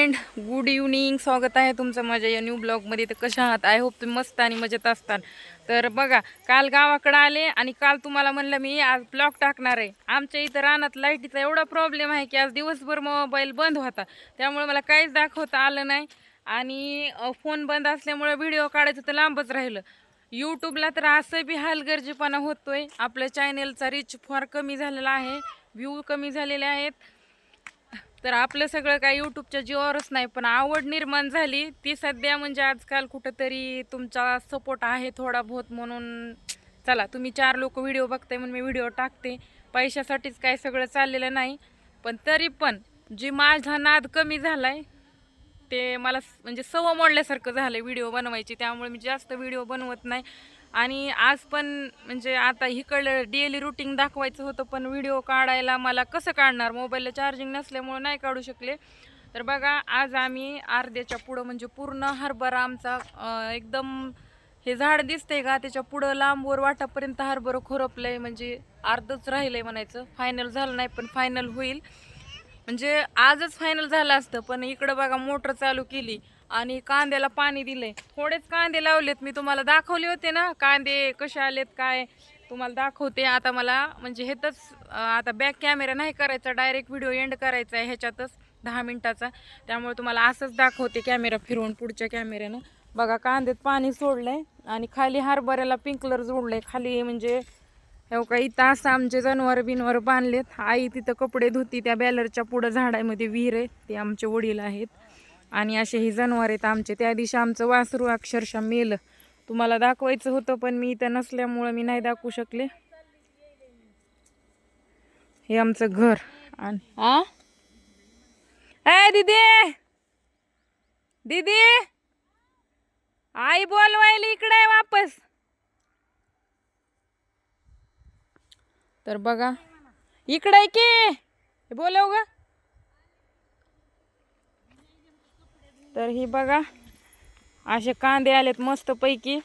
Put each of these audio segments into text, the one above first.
And good evening स्वागत आहे तुमचं माझ्या या न्यू ब्लॉगमध्ये तर कशा आहात? आय होप तुम्ही मस्त आणि मजेत असताल तर बघा काल गावाकडं आले आणि काल तुम्हाला म्हणलं मी आज ब्लॉग टाकणार आहे. आमच्या इथं रानात लाईटीचा एवढा प्रॉब्लेम आहे की आज दिवसभर मोबाईल बंद होता. त्यामुळे मला काहीच दाखवता आलं नाही. आणि फोन बंद असल्यामुळे व्हिडिओ काढायचं तर लांबच राहिलं. यूट्यूबला तर असं बी हलगर्जीपणा होतोय. आपल्या चॅनेलचा रीच फार कमी झालेला आहे. व्ह्यू कमी झालेले आहेत. तर आपलं सगळं काय यूट्यूबच्या जीवावरच नाही पण आवड निर्माण झाली. ती सध्या म्हणजे आजकाल कुठंतरी तुमचा सपोर्ट आहे थोडा बहुत म्हणून. चला तुम्ही चार लोक व्हिडिओ बघताय म्हणून मी व्हिडिओ टाकते. पैशासाठीच काय सगळं चाललेलं नाही. पण तरी पण जी माझा नाद कमी झाला आहे ते मला स- म्हणजे सवय मोडल्यासारखं झालं आहे व्हिडिओ बनवायची. त्यामुळे मी जास्त व्हिडिओ बनवत नाही. आणि आज पण म्हणजे आता इकडलं डेली रुटीन दाखवायचं होतं पण व्हिडिओ काढायला मला कसं काढणार? मोबाईलला चार्जिंग नसल्यामुळे नाही काढू शकले. तर बघा आज आम्ही अर्ध्याच्या पुढं म्हणजे पूर्ण हरभरा आमचा एकदम हे झाड दिसतंय का? त्याच्या पुढं लांबवर वाटापर्यंत हरभरं खोरपलंय म्हणजे अर्धच राहिलंय म्हणायचं. फायनल झालं नाही पण फायनल होईल. म्हणजे आजच फायनल झालं असतं पण इकडं बघा मोटर चालू केली. आणि कांद्याला पाणी दिलंय. थोडेच कांदे लावलेत मी तुम्हाला दाखवले होते ना कांदे कसे आलेत काय? तुम्हाला दाखवते. आता मला म्हणजे हेतच आता बॅक कॅमेरा नाही करायचा डायरेक्ट व्हिडिओ एंड करायचा आहे ह्याच्यातच दहा मिनटाचा. त्यामुळे तुम्हाला असंच दाखवते कॅमेरा फिरवून पुढच्या कॅमेऱ्यानं बघा कांद्यात पाणी सोडलंय आणि खाली हरभऱ्याला पिंकलर जोडलंय. खाली म्हणजे हो का इथं असं आमचे जनावर बिनवर बांधलेत. आई तिथं कपडे धुती त्या बॅलरच्या पुढं झाडामध्ये विहीर आहे. ते आमचे वडील आहेत. आणि असे ही जनावर आहेत आमचे. त्या दिवशी आमचं वासरू अक्षरशः मेलं. तुम्हाला दाखवायचं होतं पण मी इथं नसल्यामुळं मी नाही दाखवू शकले. हे आमचं घर. आणि आ? दिदी दीदी! दीदी! आई बोलवायला इकडे आहे वापस. तर बघा. इकडे आहे की. बोलव ग. तर ही बघा असे कांदे आलेत मस्तपैकी.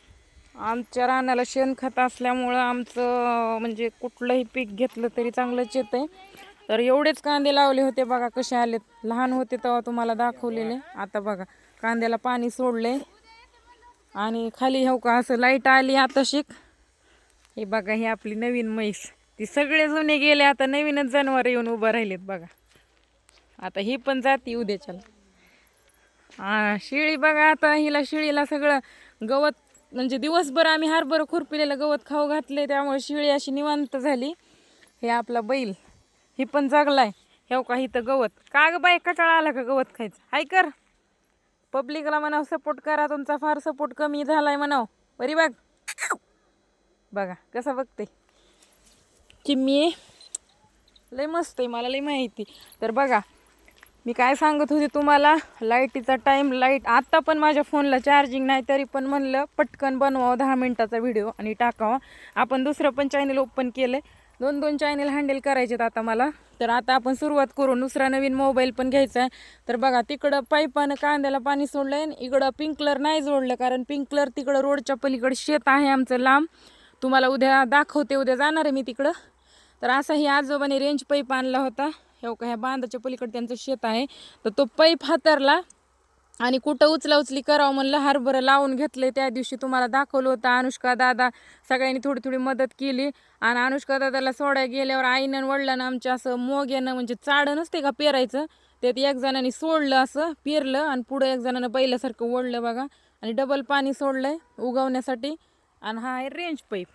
आमच्या रानाला शेणखत असल्यामुळं आमचं म्हणजे कुठलंही पीक घेतलं तरी चांगलंच येतंय. तर एवढेच कांदे लावले होते बघा कसे आलेत. लहान होते तेव्हा तुम्हाला दाखवलेले. आता बघा कांद्याला पाणी सोडले आणि खाली हो का असं लाइट आली आता शिक. हे बघा ही आपली नवीन म्हैस. ती सगळे जुने गेले आता नवीनच जनावर येऊन उभं राहिलेत बघा. आता ही पण जाती उद्याच्याला. शिळी बघा आता हिला शिळीला सगळं गवत म्हणजे दिवसभर आम्ही हरभर खुरपिलेलं गवत खाऊ घातले त्यामुळे शिळी अशी निवांत झाली. हे आपला बैल ही पण जगलाय. हे का इथं गवत. का ग बाई कटाळा आला का गवत खायचं? हाय कर. पब्लिकला म्हणाव सपोर्ट करा तुमचा फार सपोर्ट कमी झालाय म्हणाव. बरी बघ. बघा कसं बघते चिम्मी लय मस्त आहे मला लय माहिती. तर बघा मी काय सांगत होते तुम्हाला? लाईटीचा टाईम लाइट आत्ता पण माझ्या फोनला चार्जिंग नाही तरी पण म्हणलं पटकन बनवावं दहा मिनटाचा व्हिडिओ आणि टाकावा. आपण दुसरं पण चॅनल ओपन केलं दोन दोन चॅनल हँडल करायचेत आता मला. तर आता आपण सुरुवात करू दुसरा नवीन मोबाईल पण घ्यायचा आहे. तर बघा तिकडं पाईपानं कांद्याला पाणी सोडलं आहे इकडं पिंकलर नाही जोडलं कारण पिंकलर तिकडं रोडच्या पलीकडे शेत आहे आमचं लांब. तुम्हाला उद्या दाखवते उद्या जाणार आहे मी तिकडं. तर असा ही आजोबाने रेंज पाईप आणला होता. हे का ह्या बांधाच्या पलीकडे त्यांचं शेत आहे. तर तो पाईप हातरला आणि कुठं उचला उचली करावं म्हणलं हरभरं लावून घेतलंय. त्या दिवशी तुम्हाला दाखवलं होतं अनुष्का दादा सगळ्यांनी थोडी थोडी मदत केली. आणि अनुष्का दादाला सोडाय गेल्यावर आईनं आणि आमच्या असं मोग येणं म्हणजे चाडं नसते का पेरायचं? त्यात एक जणांनी सोडलं असं पेरलं आणि पुढं एक जणानं बैलासारखं ओढलं बघा. आणि डबल पाणी सोडलंय उगवण्यासाठी. आणि हा आहे रेंज पाईप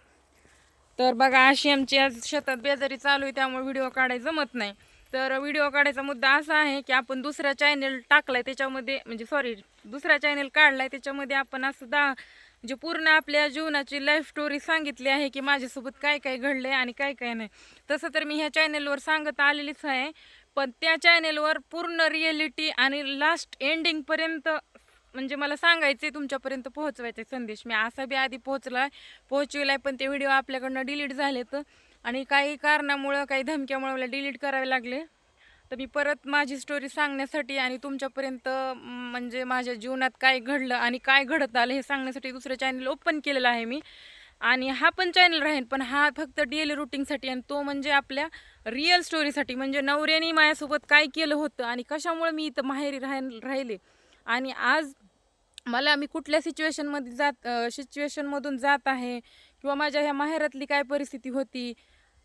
तर बघा अशी आमची आज शेतात बेजारी चालू आहे त्यामुळे व्हिडिओ काढायला जमत नाही. तर व्हिडिओ काढायचा मुद्दा असा आहे की आपण दुसरा चॅनल टाकलाय त्याच्यामध्ये म्हणजे सॉरी दुसरा चॅनल काढलाय त्याच्यामध्ये आपण असं दा म्हणजे पूर्ण आपल्या जीवनाची लाईफ स्टोरी सांगितली आहे की माझ्यासोबत काय काय घडलंय आणि काय काय नाही. तसं तर मी ह्या चॅनलवर सांगत आलेलीच आहे पण त्या चॅनलवर पूर्ण रिअलिटी आणि लास्ट एंडिंगपर्यंत म्हणजे मला सांगायचे तुमच्यापर्यंत पोहोचवायचे संदेश. मी असा बी आधी पोहोचला आहे पोहोचविलाय पण ते व्हिडिओ आपल्याकडनं डिलीट झाले तर आणि काही कारणामुळं काही धमक्यामुळं मला डिलीट करावे लागले. तर मी परत माझी स्टोरी सांगण्यासाठी आणि तुमच्यापर्यंत म्हणजे माझ्या जीवनात काय घडलं आणि काय घडत आलं हे सांगण्यासाठी दुसरं चॅनल ओपन केलेलं आहे मी. आणि हा पण चॅनल राहील पण हा फक्त डेली रुटीनसाठी आणि तो म्हणजे आपल्या रिअल स्टोरीसाठी म्हणजे नवऱ्याने माझ्यासोबत काय केलं होतं आणि कशामुळे मी इथं माहेरी राह राहिले. आणि आज मला मी कुठल्या सिच्युएशनमध्ये जात सिच्युएशनमधून जात आहे किंवा माझ्या ह्या माहेरातली काय परिस्थिती होती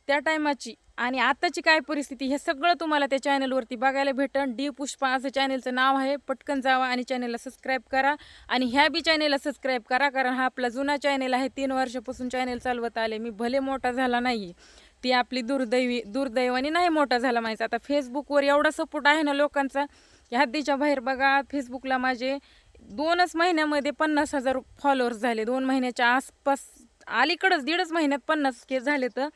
त्या टायमाची आणि आताची काय परिस्थिती हे सगळं तुम्हाला त्या चॅनलवरती बघायला भेटन. डी पुष्पा असं चॅनलचं नाव आहे. पटकन जावा आणि चॅनलला सबस्क्राईब करा आणि ह्या बी चॅनलला सबस्क्राईब करा कारण हा आपला जुना चॅनल आहे. तीन वर्षापासून चॅनल चालवत आले. मी भले मोठा झाला नाही ती आपली दुर्दैवी दुर्दैवाने नाही मोठा झाला माहिती आता फेसबुकवर एवढा सपोर्ट आहे ना लोकांचा. हद्दीच्या बाहेर बघा फेसबुकला माझे दोनच महिन्यामध्ये पन्नास हजार फॉलोअर्स झाले. दोन महिन्याच्या आसपास अलीकडंच दीडच महिन्यात पन्नास के झाले तर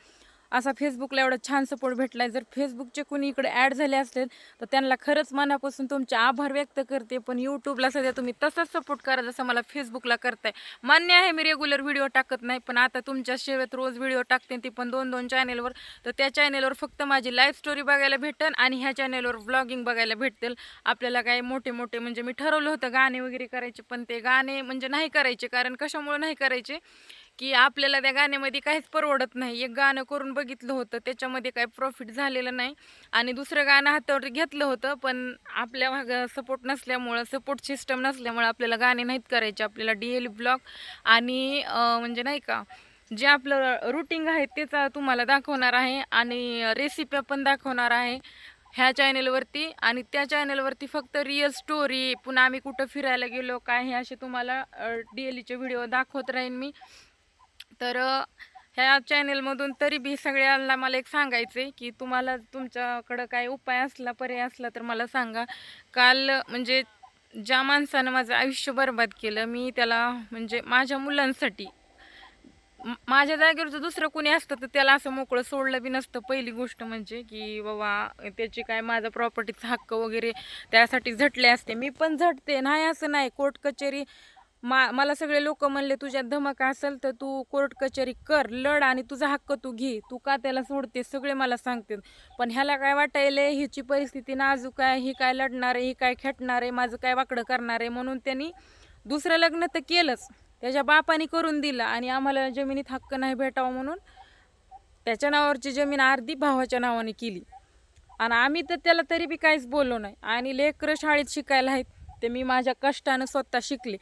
असा फेसबुकला एवढा छान सपोर्ट भेटला आहे जर फेसबुकचे कोणी इकडे ॲड झाले असतील तर त्यांना खरंच मनापासून तुमचे आभार व्यक्त करते. पण यूट्यूबला सध्या तुम्ही तसाच सपोर्ट करा जसं मला फेसबुकला करताय. मान्य आहे मी रेग्युलर व्हिडिओ टाकत नाही पण आता तुमच्या सेवेत रोज व्हिडिओ टाकते ती पण दोन दोन चॅनेलवर तर त्या चॅनेलवर फक्त माझी लाईफ स्टोरी बघायला भेटेल आणि ह्या चॅनेलवर व्लॉगिंग बघायला भेटतील. आपल्याला काय मोठे मोठे म्हणजे मी ठरवलं होतं गाणे वगैरे करायचे पण ते गाणे म्हणजे नाही करायचे कारण कशामुळे नाही करायचे? की आपल्याला त्या गाण्यामध्ये काहीच परवडत नाही. एक गाणं करून बघितलं होतं त्याच्यामध्ये काही प्रॉफिट झालेलं नाही आणि दुसरं गाणं हातावर घेतलं होतं पण आपल्या भाग सपोर्ट नसल्यामुळं सपोर्ट सिस्टम नसल्यामुळं आपल्याला गाणे नाहीत करायचे. आपल्याला डी एल ब्लॉक आणि म्हणजे नाही का जे आपलं रुटीन आहे तेच तुम्हाला दाखवणार आहे आणि रेसिप्या पण दाखवणार आहे ह्या चॅनेलवरती आणि त्या चॅनेलवरती फक्त रिअल स्टोरी पुन्हा आम्ही कुठं फिरायला गेलो काय हे असे तुम्हाला डी एल व्हिडिओ दाखवत राहीन मी. तर ह्या चॅनेलमधून तरी बी सगळ्यांना मला एक सांगायचं आहे की तुम्हाला तुमच्याकडं काय उपाय असला पर्याय असला तर मला सांगा. काल म्हणजे ज्या माणसानं माझं आयुष्य बर्बाद केलं मी त्याला म्हणजे माझ्या मुलांसाठी माझ्या जागेवर जर दुसरं कोणी असतं तर त्याला असं मोकळं सोडलं बी नसतं. पहिली गोष्ट म्हणजे की बाबा त्याची काय माझा प्रॉपर्टीचा हक्क वगैरे त्यासाठी झटले असते. मी पण झटते नाही असं नाही. कोर्ट कचेरी मा मला सगळे लोक म्हणले तुझ्यात धमक असेल तर तू कोर्ट कचेरी कर लढ आणि तुझा हक्क तू घे. तू का त्याला सोडते सगळे मला सांगते पण ह्याला काय वाटायले हिची परिस्थिती नाजूक आहे ही काय लढणार आहे ही काय खेटणार आहे माझं काय वाकडं करणार आहे? म्हणून त्यांनी दुसरं लग्न तर केलंच. त्याच्या बापाने करून दिलं आणि आम्हाला जमिनीत हक्क नाही भेटावा म्हणून त्याच्या नावावरची जमीन अर्धी भावाच्या नावाने केली. आणि आम्ही तर त्याला तरी बी काहीच बोललो नाही. आणि लेकरं शाळेत शिकायला आहेत. ते मी माझ्या कष्टानं स्वतः शिकले.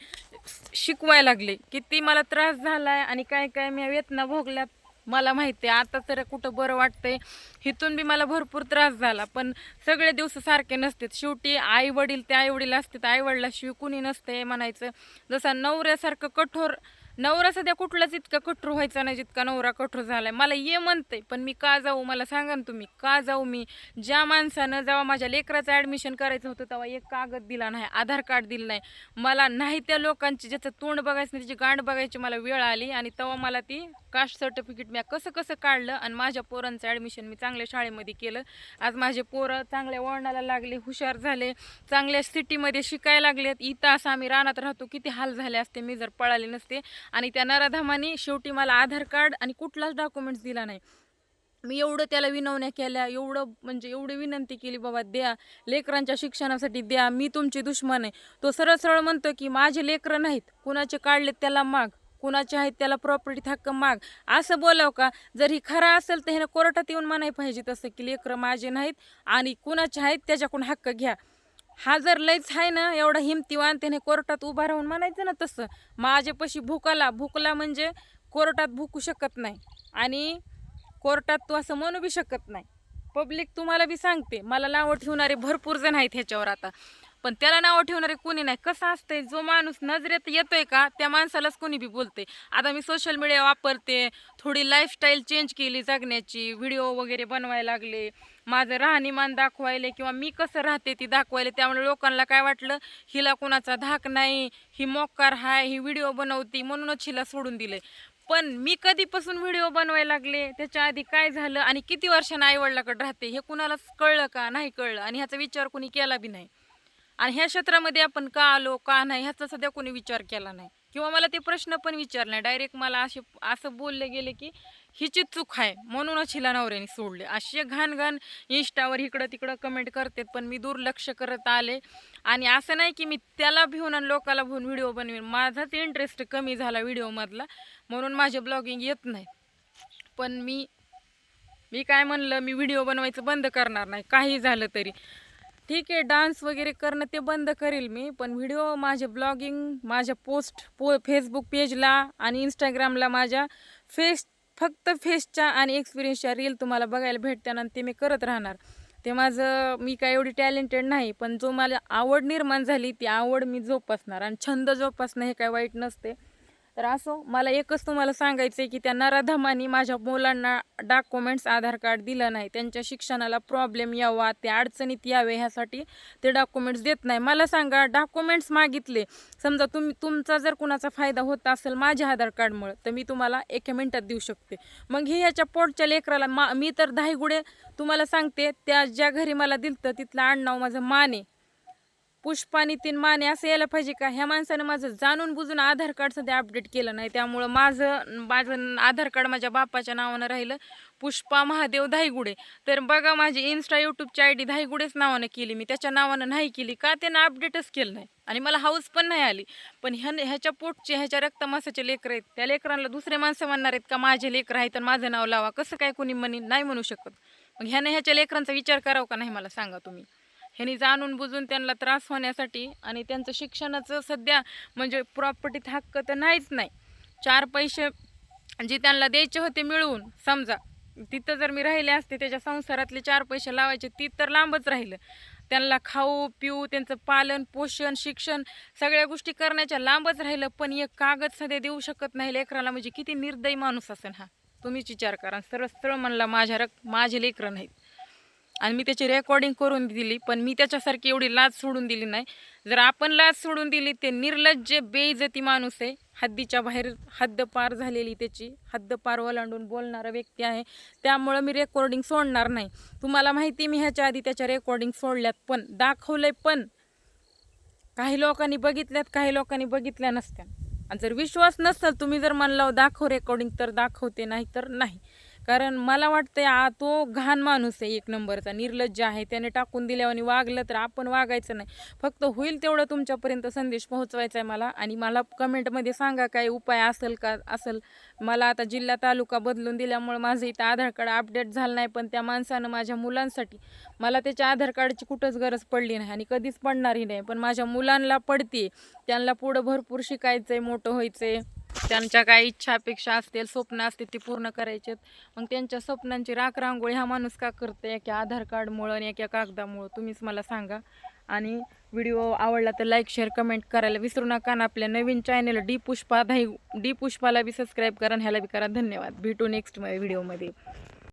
शिकवायला लागले किती मला त्रास झालाय आणि काय काय मी वेतना भोगल्यात. मला माहिती आहे आता तर कुठं बरं वाटतंय. इथून बी मला भरपूर त्रास झाला पण सगळे दिवस सारखे नसतात. शेवटी आई वडील ते आई वडील असतात. आई वडिलाशिवाय कुणी नसते म्हणायचं. जसा नवऱ्यासारखं कठोर नवरा सध्या कुठलाच इतका कठोर व्हायचा नाही जितका नवरा कठोर झालाय. मला ये म्हणते पण मी का जाऊ मला सांगा ना तुम्ही का जाऊ मी? ज्या माणसानं जेव्हा माझ्या लेकराचं ॲडमिशन करायचं होतं तेव्हा एक कागद दिला नाही आधार कार्ड दिलं नाही. मला नाही त्या लोकांची ज्याचं तोंड बघायचं नाही त्याची गांड बघायची मला वेळ आली आणि तेव्हा मला ती कास्ट सर्टिफिकेट मी कसं कसं काढलं आणि माझ्या पोरांचं ॲडमिशन मी चांगल्या शाळेमध्ये केलं. आज माझे पोरं चांगल्या वळणाला लागले हुशार झाले चांगल्या सिटीमध्ये शिकायला लागलेत. इथं असं आम्ही रानात राहतो किती हाल झाले असते मी जर पळाले नसते. आणि त्या नराधामाने शेवटी मला आधार कार्ड आणि कुठलाच डॉक्युमेंट्स दिला नाही. मी एवढं त्याला विनवण्या केल्या एवढं म्हणजे एवढी विनंती केली बाबा द्या लेकरांच्या शिक्षणासाठी द्या मी तुमची दुश्मन आहे. तो सरळ सरळ म्हणतो की माझे लेकरं नाहीत कुणाचे काढलेत त्याला माग कुणाचे आहेत त्याला प्रॉपर्टी हक्क माग. असं बोलाव का? जर ही खरं असेल तर ह्यानं कोर्टात येऊन म्हणाय पाहिजे तसं की लेकरं माझे नाहीत आणि कुणाचे आहेत त्याच्याकडून हक्क घ्या. हा जर लयच आहे ना एवढा हिमतीवान त्याने कोर्टात उभा राहून म्हणायचं ना तसं माझ्यापाशी भुकाला भुकला म्हणजे कोर्टात भुकू शकत नाही. आणि कोर्टात तू असं म्हणू बी शकत नाही. पब्लिक तुम्हाला बी सांगते मला नावं ठेवणारे भरपूर जण आहेत ह्याच्यावर आता. पण त्याला नावं ठेवणारे कोणी नाही. कसं असतंय जो माणूस नजरेत येतोय का त्या माणसालाच कोणी बी बोलते आता मी सोशल मीडिया वापरते थोडी लाईफस्टाईल चेंज केली जगण्याची व्हिडिओ वगैरे बनवायला लागले माझं राहणीमान दाखवायले किंवा मी कसं राहते ती दाखवायले त्यामुळे लोकांना काय वाटलं हिला कोणाचा धाक नाही ही मोकार हाय ही व्हिडिओ बनवती म्हणूनच हिला सोडून दिले पण मी कधीपासून व्हिडिओ बनवायला लागले त्याच्या आधी काय झालं आणि किती वर्षानं आईवडिलाकडे राहते हे कुणालाच कळलं का नाही कळलं. आणि ह्याचा विचार कुणी केला बी नाही. आणि ह्या क्षेत्रामध्ये आपण का आलो का नाही ह्याचा सध्या कोणी विचार केला नाही. किंवा मला ते प्रश्न पण विचारले नाही. डायरेक्ट मला असे असं बोलले गेले की हिची चूक आहे. म्हणूनच हिला नवऱ्याने सोडले. असे घाण घाण इंस्टावर इकडं तिकडं कमेंट करतात पण मी दुर्लक्ष करत आले. आणि असं नाही की मी त्याला भिवून आणि लोकाला भिवून व्हिडिओ बनवेन. माझाच इंटरेस्ट कमी झाला व्हिडिओमधला. म्हणून माझे ब्लॉगिंग येत नाही. पण मी मी काय म्हणलं मी व्हिडिओ बनवायचं बंद करणार नाही. काही झालं तरी. ठीक आहे डान्स वगैरे करणं ते बंद करेल मी पण व्हिडिओ माझे ब्लॉगिंग माझ्या पोस्ट पो फेसबुक पेजला आणि इंस्टाग्रामला माझ्या फेस फक्त फेसच्या आणि एक्सपिरियन्सच्या रील तुम्हाला बघायला भेटत्या आणि ते मी करत राहणार. ते माझं मी काय एवढी टॅलेंटेड नाही पण जो मला आवड निर्माण झाली ती आवड मी जोपासणार आणि छंद जोपासणं हे काय वाईट नसते. तर असो मला एकच तुम्हाला सांगायचं आहे की त्या नराधमानी माझ्या मुलांना डॉक्युमेंट्स आधार कार्ड दिलं नाही. त्यांच्या शिक्षणाला प्रॉब्लेम यावा ते अडचणीत यावे ह्यासाठी ते डॉक्युमेंट्स देत नाही. मला सांगा डॉक्युमेंट्स मागितले. समजा तुम्ही तुमचा जर कुणाचा फायदा होत असेल माझ्या आधार कार्डमुळे तर मी तुम्हाला एका मिनटात देऊ शकते. मग हे ह्याच्या पोटच्या लेकराला मा मी तर दहाही गुडे तुम्हाला सांगते त्या ज्या घरी मला दिलतं तिथलं आडनाव माझं माने. पुष्पा नितीन माने असं यायला पाहिजे का? ह्या माणसानं माझं जाणून बुजून आधार कार्ड सध्या अपडेट केलं नाही. त्यामुळं माझं माझं आधार कार्ड माझ्या बापाच्या नावानं राहिलं. पुष्पा महादेव धाईगुडे. तर बघा माझी इन्स्टा यूट्यूबची आय डी धाईगुडेच नावानं केली. मी त्याच्या नावानं नाही केली का? त्यानं अपडेटच केलं नाही. आणि मला हाऊस पण नाही आली. पण ह्या ह्याच्या पोटचे ह्याच्या रक्तमासाचे लेकर आहेत. त्या लेकरांना दुसरे माणसं म्हणणार आहेत का माझे लेकर आहेत तर माझं नाव लावा. कसं काय कोणी म्हणे नाही म्हणू शकत? मग ह्याने ह्याच्या लेकरांचा विचार करावा का नाही मला सांगा तुम्ही? ह्यांनी जाणून बुजून त्यांना त्रास होण्यासाठी आणि त्यांचं शिक्षणाचं सध्या म्हणजे प्रॉपर्टीत हक्क तर नाहीच नाही. चार पैसे जे त्यांना द्यायचे होते मिळवून समजा तिथं जर मी राहिले असते त्याच्या संसारातले चार पैसे लावायचे ती तर लांबच राहिलं. त्यांना खाऊ पिऊ त्यांचं पालन पोषण शिक्षण सगळ्या गोष्टी करण्याच्या लांबच राहिलं पण एक कागद सध्या देऊ शकत नाही लेकराला म्हणजे किती निर्दयी माणूस असेल हा. तुम्हीच विचार करा सरळ सरळ म्हणला माझ्या रक माझे लेकरं नाहीत. आणि मी त्याची रेकॉर्डिंग करून दिली पण मी त्याच्यासारखी एवढी लाज सोडून दिली नाही. जर आपण लाज सोडून दिली ते निर्लज्ज बेइज्जती माणूस आहे. हद्दीच्या बाहेर हद्द पार झालेली त्याची हद्द पार ओलांडून बोलणारा व्यक्ती आहे. त्यामुळं मी रेकॉर्डिंग सोडणार नाही. तुम्हाला माहिती मी ह्याच्या आधी त्याच्या रेकॉर्डिंग सोडल्यात पण दाखवलंय पण. काही लोकांनी बघितल्यात काही लोकांनी बघितल्या नसत्या. आणि जर विश्वास नसेल तुम्ही जर म्हणला दाखव रेकॉर्डिंग तर दाखवते नाही तर नाही. कारण मला वाटतंय आ तो घाण माणूस आहे एक नंबरचा. निर्लज्ज आहे. त्याने टाकून दिल्यावर वागलं तर आपण वागायचं नाही. फक्त होईल तेवढं तुमच्यापर्यंत संदेश पोहोचवायचा आहे मला. आणि मला कमेंटमध्ये सांगा काय उपाय असेल का असेल. मला आता जिल्हा तालुका बदलून दिल्यामुळे माझं इथं आधार कार्ड अपडेट झालं नाही पण त्या माणसानं माझ्या मुलांसाठी मला त्याच्या आधार कार्डची कुठंच गरज पडली नाही आणि कधीच पडणारही नाही. पण माझ्या मुलांना पडते त्यांना पुढं भरपूर शिकायचं आहे मोठं व्हायचं आहे त्यांच्या काय इच्छा अपेक्षा असतील स्वप्न असतील ती पूर्ण करायचे मग त्यांच्या स्वप्नांची राख रांगोळी हा माणूस का करते? एका आधार कार्डमुळं आणि एका कागदामुळं. तुम्हीच मला सांगा. आणि व्हिडिओ आवडला तर लाईक शेअर कमेंट करायला विसरू नका आणि आपल्या नवीन चॅनल डी पुष्पा धाई डी पुष्पाला बी सबस्क्राईब करा ह्याला बी करा. धन्यवाद. भेटू नेक्स्ट व्हिडिओमध्ये